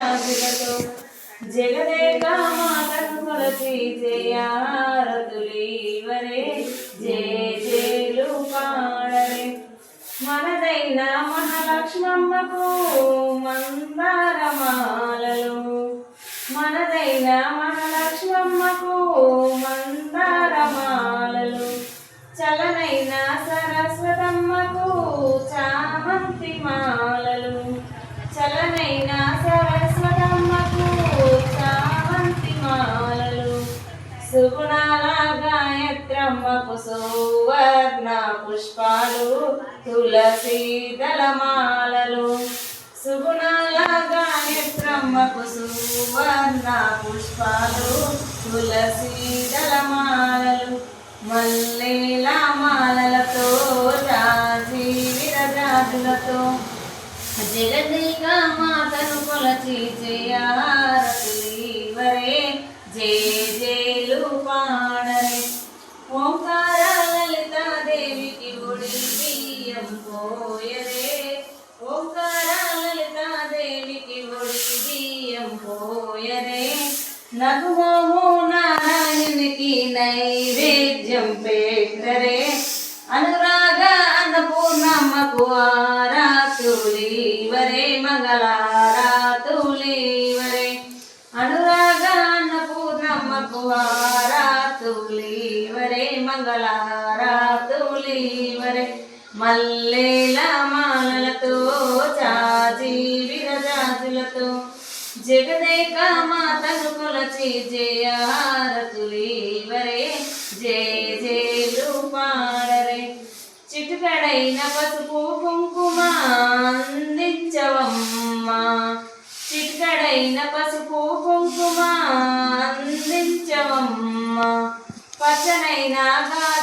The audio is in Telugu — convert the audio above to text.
రాజులతో జగదేక మాతను కొలచి జయారతులీవరే జయ జయలు పాడరే మనదైన మహాలక్ష్మమ్మకు మందారమాలలు. మనదైన మహాలక్ష్మమ్మకు మందారమాలలు చలనైన సరస్వతమ్మకు చామంతి మాలలు సువర్ణ పుష్పాలు తులసి దళమాలలు సుగుణాల గాయత్రమ్మకు సువర్ణ పుష్పాలు తులసి దళమాలలు మల్లెల మాలలతో రాజీ విరజాజులతో జగదేక మాతను కొలచి జయారతులీవరే జయ జయలు పా బియ్యం పోయరే ఒడి బియ్యం పోయరే నగుమోము నారాయణునికి నైవేద్యం పెట్టరే అనురాగ అన్నపూర్ణమ్మకు ఆరాతులీవరే మంగళారాతులీవరే అనురాగ అన్నపూర్ణమ్మకు ఆరాతులీవరే మంగళారాతులీవరే మల్లెల మాలలతో చాచి విరజాజులతో జగదేక మాతను కొలచి జయారతులీవరే జయ జయలు పాడరే చిటుకడైన పసుపు కుంకుమ అందించవమ్మా. చిటుకడైన పసుపు కుంకుమ అందించవమ్మా. పచ్చనైన గాజులను